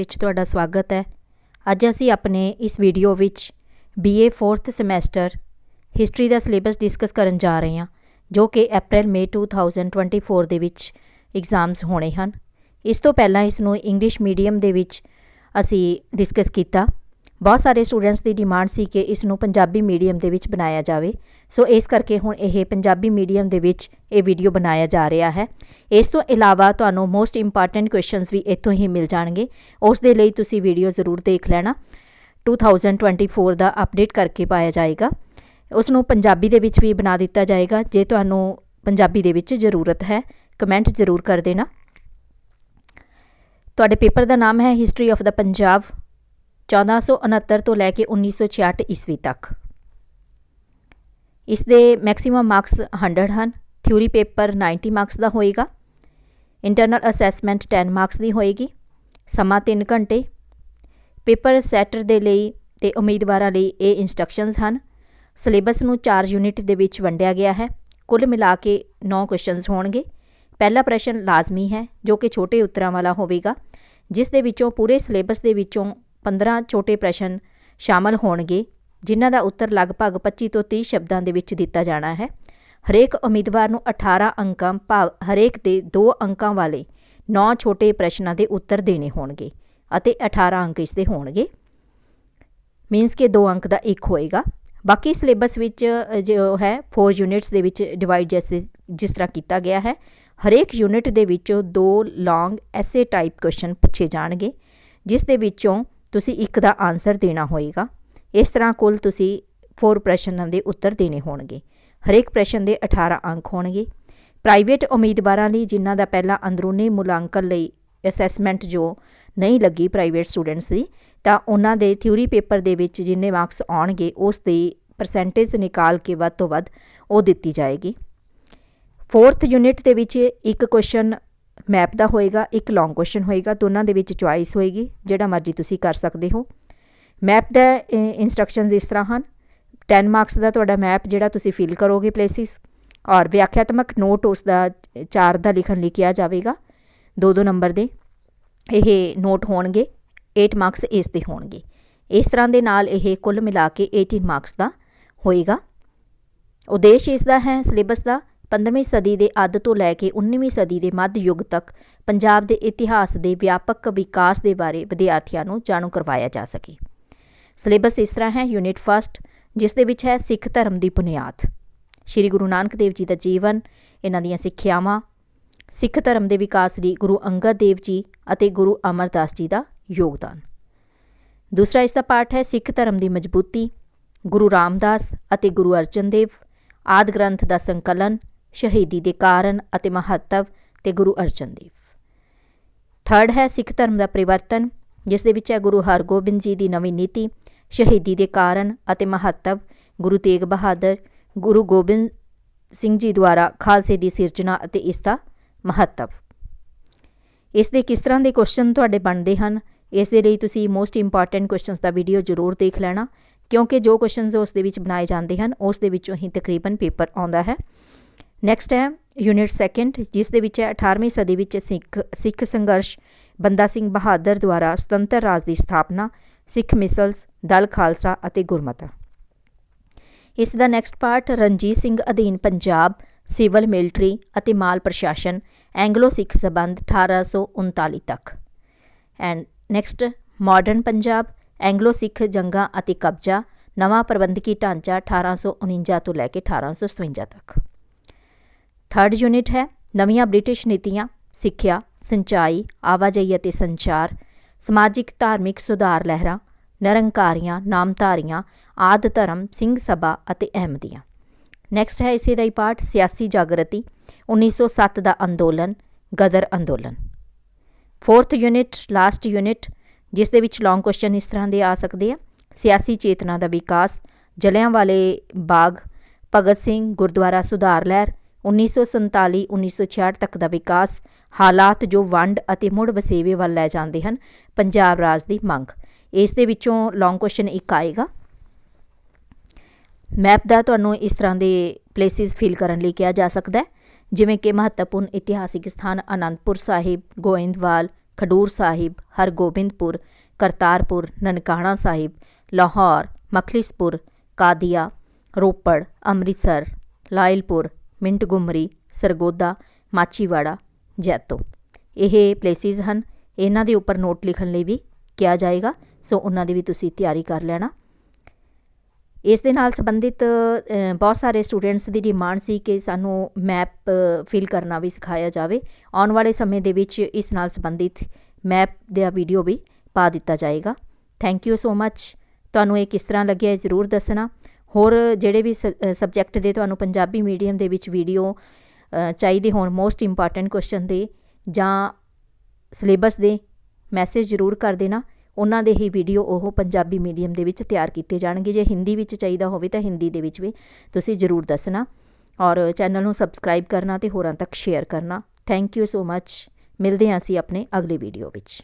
ਵਿੱਚ ਤੁਹਾਡਾ ਸਵਾਗਤ ਹੈ। ਅੱਜ ਅਸੀਂ ਆਪਣੇ ਇਸ ਵੀਡੀਓ ਵਿੱਚ BA 4th ਸਮੈਸਟਰ ਹਿਸਟਰੀ ਦਾ ਸਿਲੇਬਸ ਡਿਸਕਸ ਕਰਨ ਜਾ ਰਹੇ ਹਾਂ, ਜੋ ਕਿ April, May 2024 ਦੇ ਵਿੱਚ ਐਗਜ਼ਾਮਸ ਹੋਣੇ ਹਨ। ਇਸ ਤੋਂ ਪਹਿਲਾਂ ਇਸ ਨੂੰ ਇੰਗਲਿਸ਼ ਮੀਡੀਅਮ ਦੇ ਵਿੱਚ ਅਸੀਂ ਡਿਸਕਸ ਕੀਤਾ। ਬਹੁਤ ਸਾਰੇ ਸਟੂਡੈਂਟਸ ਦੀ ਡਿਮਾਂਡ ਸੀ ਕਿ ਇਸ ਨੂੰ ਪੰਜਾਬੀ ਮੀਡੀਅਮ ਦੇ ਵਿੱਚ ਬਣਾਇਆ ਜਾਵੇ। ਸੋ ਇਸ ਕਰਕੇ ਹੁਣ ਇਹ ਪੰਜਾਬੀ ਮੀਡੀਅਮ ਦੇ ਵਿੱਚ ਇਹ ਵੀਡੀਓ ਬਣਾਇਆ ਜਾ ਰਿਹਾ ਹੈ। ਇਸ ਤੋਂ ਇਲਾਵਾ ਤੁਹਾਨੂੰ ਮੋਸਟ ਇੰਪੋਰਟੈਂਟ ਕੁਐਸਚਨਸ ਵੀ ਇੱਥੋਂ ਹੀ ਮਿਲ ਜਾਣਗੇ। ਉਸ ਦੇ ਲਈ ਤੁਸੀਂ ਵੀਡੀਓ ਜ਼ਰੂਰ ਦੇਖ ਲੈਣਾ। 2024 ਦਾ ਅਪਡੇਟ ਕਰਕੇ ਪਾਇਆ ਜਾਏਗਾ। ਉਸ ਨੂੰ ਪੰਜਾਬੀ ਦੇ ਵਿੱਚ ਵੀ ਬਣਾ ਦਿੱਤਾ ਜਾਏਗਾ, ਜੇ ਤੁਹਾਨੂੰ ਪੰਜਾਬੀ ਦੇ ਵਿੱਚ ਜ਼ਰੂਰਤ ਹੈ ਕਮੈਂਟ ਜ਼ਰੂਰ ਕਰ ਦੇਣਾ। ਤੁਹਾਡੇ ਪੇਪਰ ਦਾ ਨਾਮ ਹੈ ਹਿਸਟਰੀ ਆਫ ਦਾ ਪੰਜਾਬ 1469 ਤੋਂ ਲੈ ਕੇ 1966 ਈਸਵੀ ਤੱਕ। ਇਸ ਦੇ ਮੈਕਸਿਮਮ ਮਾਰਕਸ 100 ਹਨ। ਥਿਊਰੀ ਪੇਪਰ 90 ਮਾਰਕਸ ਦਾ ਹੋਏਗਾ। ਇੰਟਰਨਲ ਅਸੈਸਮੈਂਟ 10 ਮਾਰਕਸ ਦੀ ਹੋਏਗੀ। ਸਮਾਂ 3 ਘੰਟੇ। ਪੇਪਰ ਸੈਟਰ ਦੇ ਲਈ ਤੇ ਉਮੀਦਵਾਰਾਂ ਲਈ ਇਹ ਇਨਸਟਰਕਸ਼ਨਸ ਹਨ। ਸਿਲੇਬਸ ਨੂੰ 4 ਯੂਨਿਟ ਦੇ ਵਿੱਚ ਵੰਡਿਆ ਗਿਆ ਹੈ। ਕੁੱਲ ਮਿਲਾ ਕੇ 9 ਕੁਐਸਚਨਸ ਹੋਣਗੇ। ਪਹਿਲਾ ਪ੍ਰਸ਼ਨ ਲਾਜ਼ਮੀ ਹੈ, ਜੋ ਕਿ ਛੋਟੇ ਉੱਤਰਾਂ ਵਾਲਾ ਹੋਵੇਗਾ, ਜਿਸ ਦੇ ਵਿੱਚੋਂ ਪੂਰੇ ਸਿਲੇਬਸ ਦੇ ਵਿੱਚੋਂ 15 ਛੋਟੇ ਪ੍ਰਸ਼ਨ ਸ਼ਾਮਲ ਹੋਣਗੇ, ਜਿਨ੍ਹਾਂ ਦਾ ਉੱਤਰ ਲਗਭਗ 25 ਤੋਂ 30 ਸ਼ਬਦਾਂ ਦੇ ਵਿੱਚ ਦਿੱਤਾ ਜਾਣਾ ਹੈ। ਹਰੇਕ ਉਮੀਦਵਾਰ ਨੂੰ 18 ਅੰਕਾਂ ਭਾਵ ਹਰੇਕ ਦੇ 2 ਅੰਕਾਂ ਵਾਲੇ 9 ਛੋਟੇ ਪ੍ਰਸ਼ਨਾਂ ਦੇ ਉੱਤਰ ਦੇਣੇ ਹੋਣਗੇ ਅਤੇ 18 ਅੰਕ ਇਸ ਦੇ ਹੋਣਗੇ। ਮੀਨਸ ਕਿ 2 ਅੰਕ ਦਾ ਇੱਕ ਹੋਏਗਾ। ਬਾਕੀ ਸਿਲੇਬਸ ਵਿੱਚ ਜੋ ਹੈ 4 ਯੂਨਿਟਸ ਦੇ ਵਿੱਚ ਡਿਵਾਈਡ ਜੈਸੇ ਜਿਸ ਤਰ੍ਹਾਂ ਕੀਤਾ ਗਿਆ ਹੈ, ਹਰੇਕ ਯੂਨਿਟ ਦੇ ਵਿੱਚੋਂ ਦੋ ਲੌਂਗ ਐਸੇ ਟਾਈਪ ਕੁਐਸਚਨ ਪੁੱਛੇ ਜਾਣਗੇ, ਜਿਸ ਦੇ ਵਿੱਚੋਂ ਤੁਸੀਂ ਇੱਕ ਦਾ ਆਨਸਰ ਦੇਣਾ ਹੋਏਗਾ। ਇਸ ਤਰ੍ਹਾਂ ਕੁੱਲ ਤੁਸੀਂ 4 ਪ੍ਰਸ਼ਨਾਂ ਦੇ ਉੱਤਰ ਦੇਣੇ ਹੋਣਗੇ। ਹਰੇਕ ਪ੍ਰਸ਼ਨ ਦੇ 18 ਅੰਕ ਹੋਣਗੇ। ਪ੍ਰਾਈਵੇਟ ਉਮੀਦਵਾਰਾਂ ਲਈ ਜਿਨ੍ਹਾਂ ਦਾ ਪਹਿਲਾਂ ਅੰਦਰੂਨੀ ਮੁਲਾਂਕਣ ਲਈ ਅਸੈਸਮੈਂਟ ਜੋ ਨਹੀਂ ਲੱਗੀ ਪ੍ਰਾਈਵੇਟ ਸਟੂਡੈਂਟਸ ਦੀ, ਤਾਂ ਉਹਨਾਂ ਦੇ ਥਿਊਰੀ ਪੇਪਰ ਦੇ ਵਿੱਚ ਜਿੰਨੇ ਮਾਰਕਸ ਆਉਣਗੇ, ਉਸ ਦੀ ਪਰਸੈਂਟੇਜ ਨਿਕਾਲ ਕੇ ਵੱਧ ਤੋਂ ਵੱਧ ਉਹ ਦਿੱਤੀ ਜਾਏਗੀ। ਫੋਰਥ ਯੂਨਿਟ ਦੇ ਵਿੱਚ ਇੱਕ ਕੁਐਸਚਨ ਮੈਪ ਦਾ ਹੋਏਗਾ, ਇੱਕ ਲੌਂਗ ਕੁਐਸਚਨ ਹੋਏਗਾ ਦੋਨਾਂ ਦੇ ਵਿੱਚ ਚੁਆਇਸ ਹੋਏਗੀ, ਜਿਹੜਾ ਮਰਜ਼ੀ ਤੁਸੀਂ ਕਰ ਸਕਦੇ ਹੋ। ਮੈਪ ਦਾ ਇਨਸਟਰਕਸ਼ਨਸ ਇਸ ਤਰ੍ਹਾਂ ਹਨ। 10 ਮਾਰਕਸ ਦਾ ਤੁਹਾਡਾ ਮੈਪ ਜਿਹੜਾ ਤੁਸੀਂ ਫਿਲ ਕਰੋਗੇ ਪਲੇਸਿਸ ਔਰ ਵਿਆਖਿਆਤਮਕ ਨੋਟ ਉਸ ਦਾ 4 ਦਾ ਲਿਖਣ ਲਈ ਕਿਹਾ ਜਾਵੇਗਾ। ਦੋ ਦੋ ਨੰਬਰ ਦੇ। ਇਹ ਨੋਟ ਹੋਣਗੇ। 8 ਮਾਰਕਸ ਇਸ ਦੇ ਹੋਣਗੇ। ਇਸ ਤਰ੍ਹਾਂ ਦੇ ਨਾਲ ਇਹ ਕੁੱਲ ਮਿਲਾ ਕੇ 18 ਮਾਰਕਸ ਦਾ ਹੋਏਗਾ। ਉਦੇਸ਼ ਇਸ ਦਾ ਹੈ ਸਿਲੇਬਸ ਦਾ। 15ਵੀਂ ਸਦੀ ਦੇ ਅੱਧ ਤੋਂ ਲੈ ਕੇ 19ਵੀਂ ਸਦੀ ਦੇ ਮੱਧ ਯੁੱਗ ਤੱਕ ਪੰਜਾਬ ਦੇ ਇਤਿਹਾਸ ਦੇ ਵਿਆਪਕ ਵਿਕਾਸ ਦੇ ਬਾਰੇ ਵਿਦਿਆਰਥੀਆਂ ਨੂੰ ਜਾਣੂ ਕਰਵਾਇਆ ਜਾ ਸਕੇ। ਸਿਲੇਬਸ ਇਸ ਤਰ੍ਹਾਂ ਹੈ, ਯੂਨਿਟ ਫਸਟ, ਜਿਸ ਦੇ ਵਿੱਚ ਹੈ ਸਿੱਖ ਧਰਮ ਦੀ ਬੁਨਿਆਦ। ਸ੍ਰੀ ਗੁਰੂ ਨਾਨਕ ਦੇਵ ਜੀ ਦਾ ਜੀਵਨ, ਇਹਨਾਂ ਦੀਆਂ ਸਿੱਖਿਆਵਾਂ, ਸਿੱਖ ਧਰਮ ਦੇ ਵਿਕਾਸ ਲਈ ਗੁਰੂ ਅੰਗਦ ਦੇਵ ਜੀ ਅਤੇ ਗੁਰੂ ਅਮਰਦਾਸ ਜੀ ਦਾ ਯੋਗਦਾਨ। ਦੂਸਰਾ ਇਸ ਦਾ ਪਾਠ ਹੈ, ਸਿੱਖ ਧਰਮ ਦੀ ਮਜ਼ਬੂਤੀ, ਗੁਰੂ ਰਾਮਦਾਸ ਅਤੇ ਗੁਰੂ ਅਰਜਨ ਦੇਵ, ਆਦ ਗ੍ਰੰਥ ਦਾ ਸੰਕਲਨ ਸ਼ਹੀਦੀ ਦੇ ਕਾਰਨ ਅਤੇ ਮਹੱਤਵ ਤੇ ਗੁਰੂ ਅਰਜਨ ਦੇਵ। ਥਰਡ ਹੈ ਸਿੱਖ ਧਰਮ ਦਾ ਪਰਿਵਰਤਨ, ਜਿਸ ਦੇ ਵਿੱਚ ਹੈ ਗੁਰੂ ਹਰਗੋਬਿੰਦ ਜੀ ਦੀ ਨਵੀਂ ਨੀਤੀ, ਸ਼ਹੀਦੀ ਦੇ ਕਾਰਨ ਅਤੇ ਮਹੱਤਵ, ਗੁਰੂ ਤੇਗ ਬਹਾਦਰ, ਗੁਰੂ ਗੋਬਿੰਦ ਸਿੰਘ ਜੀ ਦੁਆਰਾ ਖਾਲਸੇ ਦੀ ਸਿਰਜਣਾ ਅਤੇ ਇਸ ਦਾ ਮਹੱਤਵ। ਇਸ ਦੇ ਕਿਸ ਤਰ੍ਹਾਂ ਦੇ ਕੁਐਸਚਨ ਤੁਹਾਡੇ ਬਣਦੇ ਹਨ, ਇਸ ਦੇ ਲਈ ਤੁਸੀਂ ਮੋਸਟ ਇੰਪੋਰਟੈਂਟ ਕੁਐਸਚਨਸ ਦਾ ਵੀਡੀਓ ਜ਼ਰੂਰ ਦੇਖ ਲੈਣਾ, ਕਿਉਂਕਿ ਜੋ ਕੁਐਸਚਨਸ ਉਸ ਦੇ ਵਿੱਚ ਬਣਾਏ ਜਾਂਦੇ ਹਨ, ਉਸ ਦੇ ਵਿੱਚੋਂ ਹੀ ਤਕਰੀਬਨ ਪੇਪਰ ਆਉਂਦਾ ਹੈ। ਨੈਕਸਟ ਹੈ ਯੂਨਿਟ ਸੈਕੰਡ ਜਿਸ ਦੇ ਵਿੱਚ ਹੈ 18ਵੀਂ ਸਦੀ ਵਿੱਚ ਸਿੱਖ ਸਿੱਖ ਸੰਘਰਸ਼, ਬੰਦਾ ਸਿੰਘ ਬਹਾਦਰ ਦੁਆਰਾ ਸੁਤੰਤਰ ਰਾਜ ਦੀ ਸਥਾਪਨਾ, ਸਿੱਖ ਮਿਸਲਸ, ਦਲ ਖਾਲਸਾ ਅਤੇ ਗੁਰਮਤਿ। ਇਸ ਦਾ ਨੈਕਸਟ ਪਾਰਟ ਰਣਜੀਤ ਸਿੰਘ ਅਧੀਨ ਪੰਜਾਬ, ਸਿਵਲ ਮਿਲਟਰੀ ਅਤੇ ਮਾਲ ਪ੍ਰਸ਼ਾਸਨ, ਐਂਗਲੋ ਸਿੱਖ ਸਬੰਧ 1839 ਤੱਕ। And next modern Punjab, Anglo Sikh ਜੰਗਾਂ ਅਤੇ ਕਬਜ਼ਾ, ਨਵਾਂ ਪ੍ਰਬੰਧਕੀ ਢਾਂਚਾ 1849 ਤੋਂ ਲੈ ਕੇ 1857 ਤੱਕ। ਥਰਡ ਯੂਨਿਟ ਹੈ। ਨਵੀਆਂ ਬ੍ਰਿਟਿਸ਼ ਨੀਤੀਆਂ, ਸਿੱਖਿਆ, ਸਿੰਚਾਈ, ਆਵਾਜਾਈ ਅਤੇ ਸੰਚਾਰ, ਸਮਾਜਿਕ, ਧਾਰਮਿਕ ਸੁਧਾਰ ਲਹਿਰਾਂ, ਨਿਰੰਕਾਰੀਆਂ, ਨਾਮਧਾਰੀਆਂ, ਆਦ ਧਰਮ, ਸਿੰਘ ਸਭਾ ਅਤੇ ਅਹਿਮਦੀਆਂ ਨੈਕਸਟ ਹੈ ਇਸੇ ਦਾ ਹੀ ਪਾਠ, ਸਿਆਸੀ ਜਾਗਰਤੀ 1907 ਦਾ ਅੰਦੋਲਨ, ਗਦਰ ਅੰਦੋਲਨ। ਫੋਰਥ ਯੂਨਿਟ ਲਾਸਟ ਯੂਨਿਟ ਜਿਸ ਦੇ ਵਿੱਚ ਲੌਂਗ ਕੁਐਸਚਨ ਇਸ ਤਰ੍ਹਾਂ ਦੇ ਆ ਸਕਦੇ ਆ। ਸਿਆਸੀ ਚੇਤਨਾ ਦਾ ਵਿਕਾਸ ਜਲਿਆਂਵਾਲੇ ਬਾਗ, ਭਗਤ ਸਿੰਘ, ਗੁਰਦੁਆਰਾ ਸੁਧਾਰ ਲਹਿਰ 1947 1966 ਤੱਕ ਦਾ ਵਿਕਾਸ, ਹਾਲਾਤ ਜੋ ਵੰਡ ਅਤੇ ਮੁੜ ਵਸੇਵੇ ਵੱਲ ਲੈ ਜਾਂਦੇ ਹਨ, ਪੰਜਾਬ ਰਾਜ ਦੀ ਮੰਗ। ਇਸ ਦੇ ਵਿੱਚੋਂ ਲੌਂਗ ਕੁਐਸਚਨ ਇੱਕ ਆਏਗਾ। ਮੈਪ ਦਾ ਤੁਹਾਨੂੰ ਇਸ ਤਰ੍ਹਾਂ ਦੇ ਪਲੇਸਿਸ ਫਿਲ ਕਰਨ ਲਈ ਕਿਹਾ ਜਾ ਸਕਦਾ ਹੈ, ਜਿਵੇਂ ਕਿ ਮਹੱਤਵਪੂਰਨ ਇਤਿਹਾਸਿਕ ਸਥਾਨ ਅਨੰਦਪੁਰ ਸਾਹਿਬ, ਗੋਇੰਦਵਾਲ, ਖਡੂਰ ਸਾਹਿਬ, ਹਰਗੋਬਿੰਦਪੁਰ, ਕਰਤਾਰਪੁਰ, ਨਨਕਾਣਾ ਸਾਹਿਬ, ਲਾਹੌਰ, ਮਖਲਿਸਪੁਰ, ਕਾਦੀਆ, ਰੋਪੜ, ਅੰਮ੍ਰਿਤਸਰ, ਲਾਇਲਪੁਰ ਮਿੰਟ ਮਿੰਟਗੁਮਰੀ, ਸਰਗੋਦਾ, ਮਾਚੀਵਾੜਾ, ਜੈਤੋ। ਇਹ ਪਲੇਸਿਸ ਹਨ। ਇਹਨਾਂ ਦੇ ਉੱਪਰ ਨੋਟ ਲਿਖਣ ਲਈ ਵੀ ਕਿਹਾ ਜਾਏਗਾ। ਸੋ ਉਹਨਾਂ ਦੀ ਵੀ ਤੁਸੀਂ ਤਿਆਰੀ ਕਰ ਲੈਣਾ। ਇਸ ਦੇ ਨਾਲ ਸੰਬੰਧਿਤ ਬਹੁਤ ਸਾਰੇ ਸਟੂਡੈਂਟਸ ਦੀ ਡਿਮਾਂਡ ਸੀ ਕਿ ਸਾਨੂੰ ਮੈਪ ਫਿਲ ਕਰਨਾ ਵੀ ਸਿਖਾਇਆ ਜਾਵੇ। ਆਉਣ ਵਾਲੇ ਸਮੇਂ ਦੇ ਵਿੱਚ ਇਸ ਨਾਲ ਸੰਬੰਧਿਤ ਮੈਪ ਦਾ ਵੀਡੀਓ ਵੀ ਪਾ ਦਿੱਤਾ ਜਾਏਗਾ। ਥੈਂਕ ਯੂ ਸੋ ਮੱਚ ਤੁਹਾਨੂੰ ਇਹ ਕਿਸ ਤਰ੍ਹਾਂ ਲੱਗਿਆ ਇਹ ਜ਼ਰੂਰ ਦੱਸਣਾ। ਹੋਰ ਜਿਹੜੇ ਵੀ ਸਬਜੈਕਟ ਦੇ ਤੁਹਾਨੂੰ ਪੰਜਾਬੀ ਮੀਡੀਅਮ ਦੇ ਵਿੱਚ ਵੀਡੀਓ ਚਾਹੀਦੇ ਹੋਣ ਮੋਸਟ ਇੰਪੋਰਟੈਂਟ ਕੁਐਸਚਨ ਦੇ, ਜਾਂ ਸਿਲੇਬਸ ਦੇ ਮੈਸੇਜ ਜ਼ਰੂਰ ਕਰ ਦੇਣਾ। ਉਹਨਾਂ ਦੇ ਹੀ ਵੀਡੀਓ ਉਹ ਪੰਜਾਬੀ ਮੀਡੀਅਮ ਦੇ ਵਿੱਚ ਤਿਆਰ ਕੀਤੇ ਜਾਣਗੇ। ਜੇ ਹਿੰਦੀ ਵਿੱਚ ਚਾਹੀਦਾ ਹੋਵੇ ਤਾਂ ਹਿੰਦੀ ਦੇ ਵਿੱਚ ਵੀ ਤੁਸੀਂ ਜ਼ਰੂਰ ਦੱਸਣਾ। ਔਰ ਚੈਨਲ ਨੂੰ ਸਬਸਕ੍ਰਾਈਬ ਕਰਨਾ ਤੇ ਹੋਰਾਂ ਤੱਕ ਸ਼ੇਅਰ ਕਰਨਾ। ਥੈਂਕ ਯੂ ਸੋ ਮੱਚ ਮਿਲਦੇ ਹਾਂ ਅਸੀਂ ਆਪਣੇ ਅਗਲੇ ਵੀਡੀਓ ਵਿੱਚ।